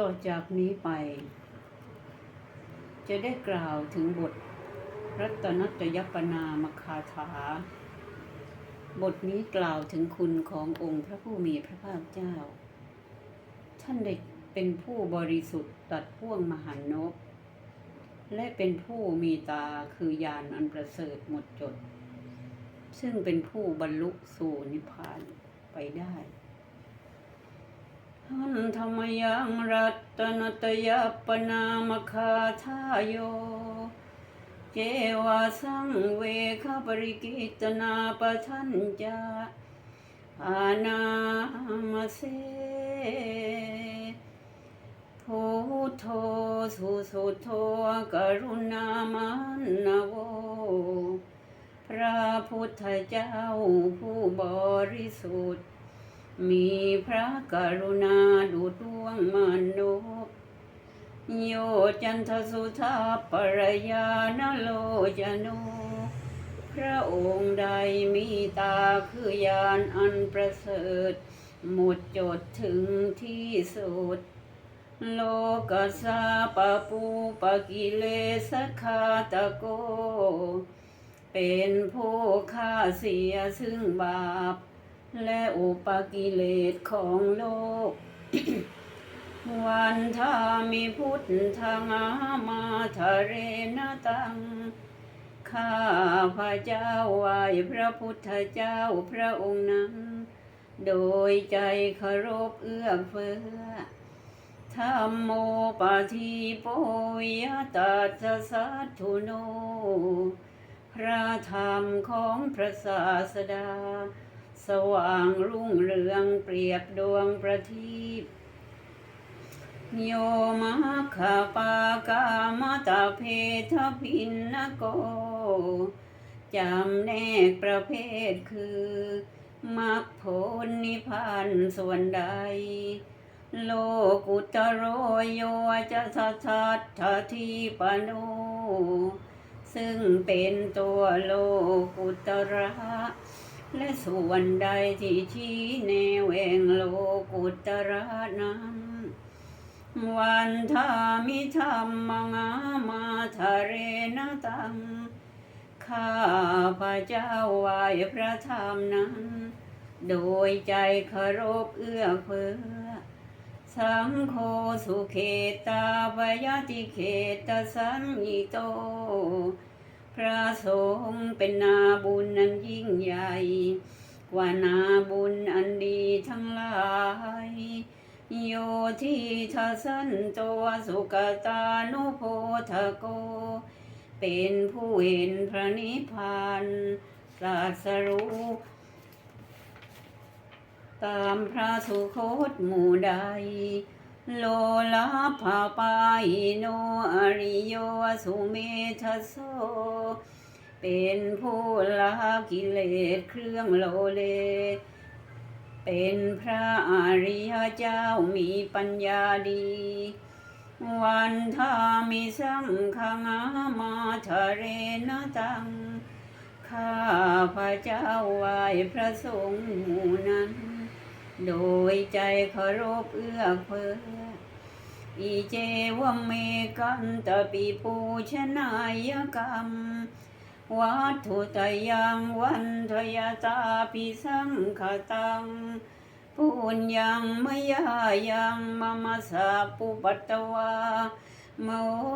ต่อจากนี้ไป จะได้กล่าวถึงบทรัตนัตยปนามคาถา บทนี้กล่าวถึงคุณขององค์พระผู้มีพระภาคเจ้า ท่านได้เป็นผู้บริสุทธิ์ตัดพ่วงมหันนบและเป็นผู้มีตาคือยานอันประเสริฐหมดจด ซึ่งเป็นผู้บรรลุสู่นิพพานไปได้ หันธรรมยังรัตนตยปนามคาทายโย เจวาสังเวคปริกิตนาปทัญจาอานามาเสพุทโธสุสุโธกรุณามันนาโว พระพุทธเจ้าผู้บริสุทธิ์ มีพระกรุณาดูดวงมนุษย์โยจันทสุธาปรยานโลจโนพระองค์ใดมีตาคือยานอันประเสริฐ หมดจดถึงที่สุด โลกัสสาปะปูปะกิเลสคาตะโก เป็นผู้ฆ่าเสียซึ่งบาป และอุปกิเลสของโลก วันทามีพุทธามามาทะเรนตัง ข้าพระเจ้าไหวพระพุทธเจ้าพระองค์นั้น โดยใจเคารพเอื้อเฟื้อธรรมโมปาทีโปยตัสสะทุโน พระธรรมของพระศาสดา สว่างรุ่งเรืองเปรียบดวงประทีปโยมะขะปากามตาเพทพินนโก จำแนกประเภทคือมรรคผลนิพพานส่วนใด โลกุตโรโยจะทัตถัทีปโนซึ่งเป็นตัวโลกุตระ และส่วนใดที่ชี้แนวแห่งโลกุตระนั้น วันทามิธรรมงามาทะเรนตัง ข้าพระเจ้าไหวพระธรรมนั้น โดยใจเคารพเอื้อเฟื้อ สังโฆสุเขตาวยติเขตสังยิโต พระสงฆ์เป็นนาบุญนั้นยิ่งใหญ่ กว่านาบุญอันดีทั้งหลายโยทิทสันโตสุกตานุโพธโก เป็นผู้เห็นพระนิพพานตรัสรู้ตามพระสุคตหมู่ใด โลลาภาปายโนอริโยสุเมทโส เป็นผู้ละกิเลสเครื่องโลเล เป็นพระอริยเจ้ามีปัญญาดี วันทามิสังฆามาทะเรนตัง ข้าพระเจ้าไหวพระสงฆ์หมู่นั้น โดยใจเคารพเอื้อเฟื้ออีเจวเมกันตปิปูชนายกรรม วัตถุตยังวันทยตาปิสังขตังปุญญังมยายังมมสาปุปัตตวาม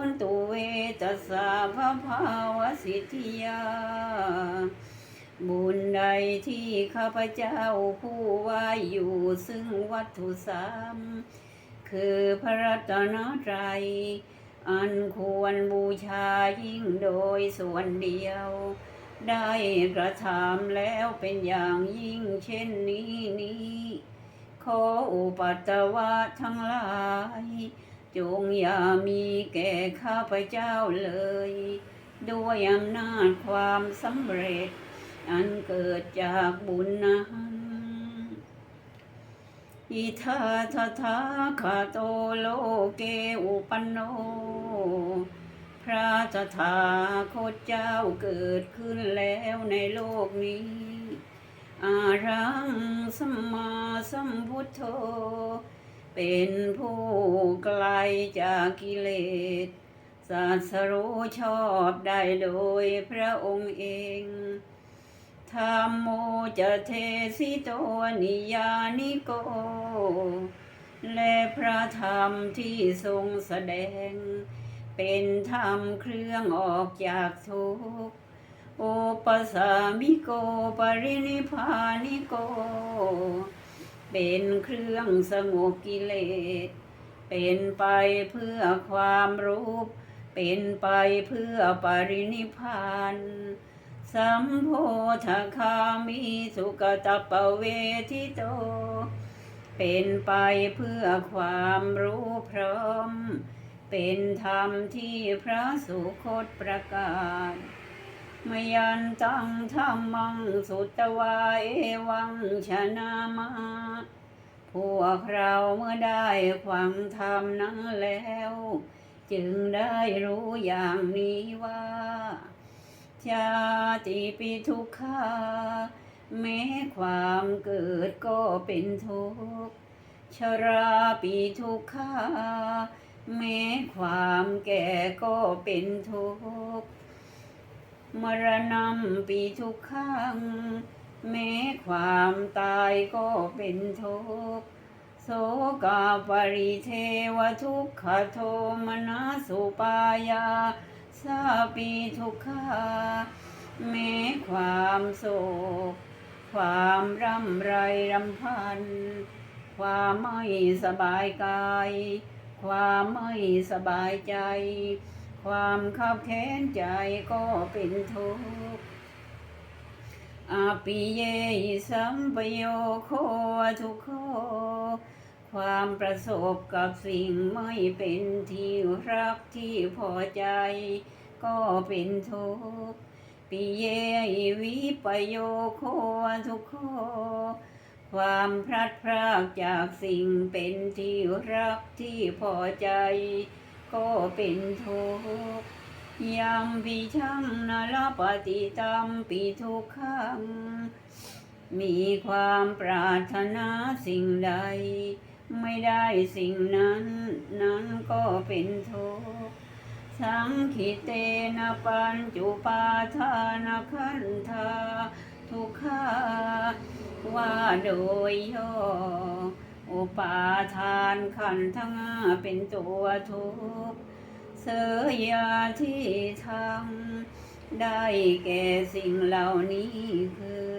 นตุเวตสสะภภาวสิทธิยา บุญใดที่ข้าพเจ้าผู้ว่าอยู่ซึ่งวัตถุสามคือพระรัตนตรัยอันควรบูชายิ่งโดยส่วนเดียว ได้กระทำแล้วเป็นอย่างยิ่งเช่นนี้นี้ขออุปัตวะทั้งหลาย จงอย่ามีแก่ข้าพเจ้าเลย ด้วยอำนาจความสำเร็จ อันเกิดจากบุญนั้นอิทาทธาคาโตโลเกอุปันโน พระตถาคตเจ้าเกิดขึ้นแล้วในโลกนี้ อารังสัมมาสัมพุทโธ เป็นผู้ไกลจากกิเลส ศาสรู้ชอบได้โดยพระองค์เอง ธรรมโมจะเทสิโตนิยานิโก และพระธรรมที่ทรงแสดง เป็นธรรมเครื่องออกจากทุกข์โอปสามิโกปรินิพานิโก เป็นเครื่องสงบกิเลส เป็นไปเพื่อความรู้ เป็นไปเพื่อปรินิพพาน สัมโพธคามิสุกตปเวทิโต เป็นไปเพื่อความรู้พร้อม เป็นธรรมที่พระสุคตประกาศมยันตังธรรมังสุตวาเอวังชนะมาพวกเราเมื่อได้ความธรรมนั้นแล้ว จึงได้รู้อย่างนี้ว่า ชาติปิทุกขาแม้ความเกิดก็เป็นทุกข์ชราปีทุกขาแม้ความแก่ก็เป็นทุกข์มรณะปีทุกขังแม้ความตายก็เป็นทุกข์โสกาปริเทวทุกขโทมนัสสุปายา สาปีทุกขาแม้ความโศก ความร่ำไรรำพัน ความไม่สบายกาย ความไม่สบายใจ ความขับแค้นใจก็เป็นทุกข์อาปิเยสัมปโยโคทุกโค ความประสบกับสิ่งไม่เป็นที่รักที่พอใจ ก็เป็นทุกข์ปิเยวิปโยโคทุกโคความพลัดพรากจากสิ่งเป็นที่รักที่พอใจ ก็เป็นทุกข์ยามพิชังนาลปฏิตามปีทุกขังมีความปรารถนาสิ่งใด ไม่ได้สิ่งนั้น นั้นก็เป็นทุกข์สังขิเตนะปัญจุปาทานขันธาทุกขาว่าโดยย่ออุปาทานขันธ์ทั้งห้าเป็นตัวทุกข์เสยาที่ทำได้แก่สิ่งเหล่านี้คือ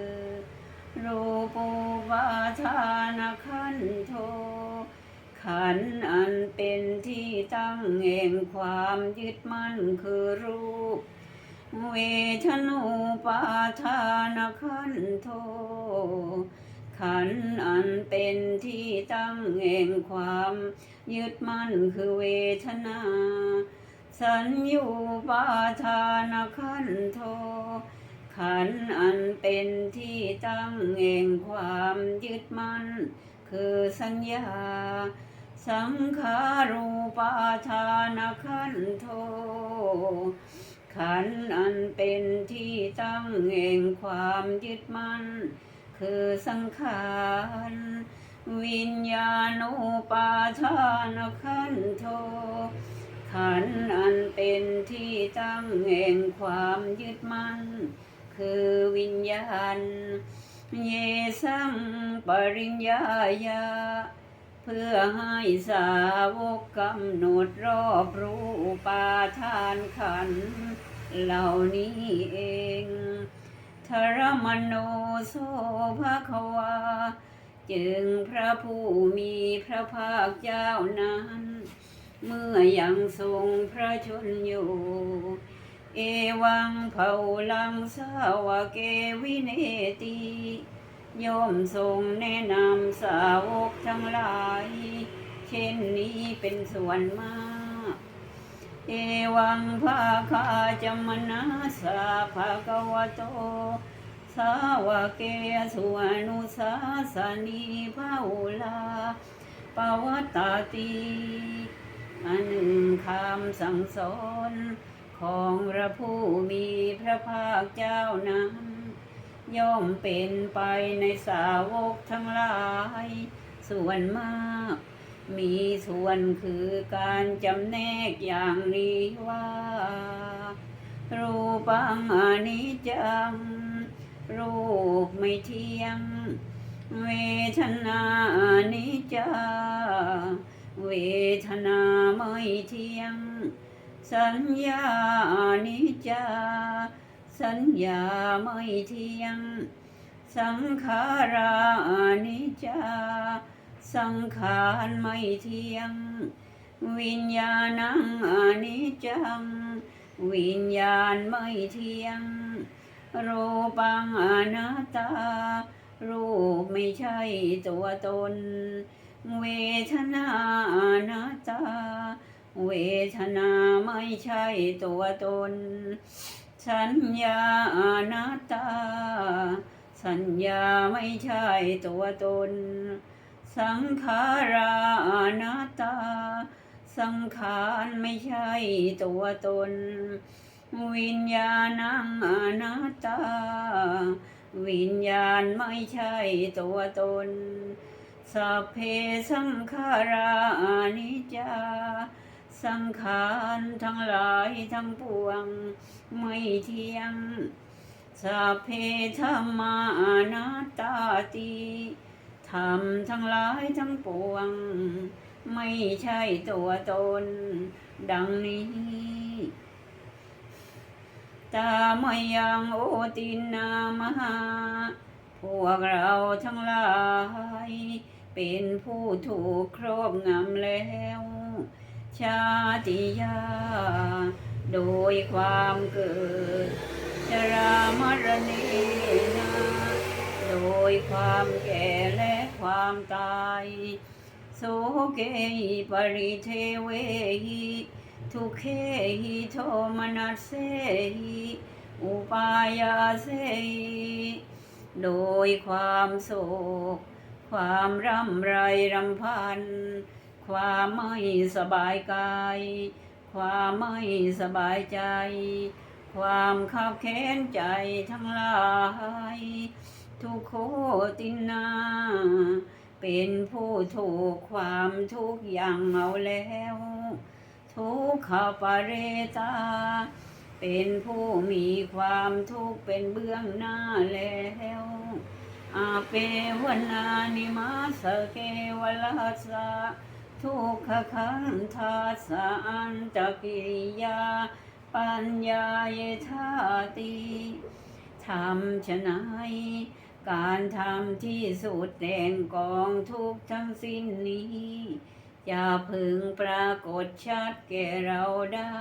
รูปูปาทานขันโท ขันอันเป็นที่ตั้งแห่งความยึดมั่นคือรูป เวทนูปาทานขันโท ขันอันเป็นที่ตั้งแห่งความยึดมั่นคือเวทนา สัญญูปาทานขันโทขันอันเป็นที่ตั้งแห่งความยึดมั่น คือสัญญา สังขารูปาทานขันโท ขันอันเป็นที่ตั้งแห่งความยึดมั่น คือสังขารวิญญาณุปาทานขันโท ขันอันเป็นที่ตั้งแห่งความยึดมั่น คือวิญญาณ เยสังปริญญาญา เพื่อให้สาวกกำหนดรอบรู้ปาทานขัน เหล่านี้เองทรมโนโสภะควา จึงพระผู้มีพระภาคเจ้านั้น เมื่อยังทรงพระชนอยู่ เอวังเผาลังสาวเกวิเนติ ยมทรงแนะนำสาวกทั้งหลาย เช่นนี้เป็นส่วนมาก เอวังภาคาจมนาสาภาควโต สาวเกสุอนุสาสนีภาุลาปวัตตาติอันหนึ่งคำสั่งสอนของพระผู้มีพระภาคเจ้านั้น ย่อมเป็นไปในสาวกทั้งหลาย ส่วนมาก มีส่วนคือการจำแนกอย่างนี้ว่า รูปังอนิจจัง รูปไม่เที่ยง เวทนาอนิจจาเวทนาไม่เที่ยง สัญญาอนิจจา สัญญาไม่เที่ยง สังขารานิจจา สังขารไม่เที่ยง วิญญาณังอนิจจัง วิญญาณไม่เที่ยง รูปังอนัตตา รูปไม่ใช่ตัวตน เวทนาอนัตตา เวทนาไม่ใช่ตัวตน สัญญาอนัตตา สัญญาไม่ใช่ตัวตน สังขาราอนัตตา สังขารไม่ใช่ตัวตน วิญญาณังอนัตตา วิญญาณไม่ใช่ตัวตน สัพเพสังขาราอนิจจา สังขารทั้งหลายทั้งปวง ไม่เที่ยงสัพเพธรรมานัตตาติธรรมทั้งหลายทั้งปวง ไม่ใช่ตัวตน ดังนี้ ตามยังโอตินามหา พวกเราทั้งหลาย เป็นผู้ถูกครอบงำแล้ว ชาติยา โดยความเกิด ชรามรณีนา โดยความแก่และความตาย โสเกหิปริเทเวหิทุเคหิโทมนัสเสหิอุปายาเสหิโดยความโศก ความร่ำไรรำพัน ความไม่สบายกาย ความไม่สบายใจ ความขับแค้นใจทั้งหลาย ทุกโคตินาเป็นผู้ถูกความทุกข์อย่างเอาแล้ว ทุกขปาเรตา เป็นผู้มีความทุกข์เป็นเบื้องหน้าแล้วอาเปวนานิมาสเกวลัสสะ ทุกขคันธาสะอันตกิริยา ปัญญาเยธาติทำชนายการทำที่สุดแห่งกองทุกข์ทั้งสิ้นนี้จะพึงปรากฏชัดแก่เราได้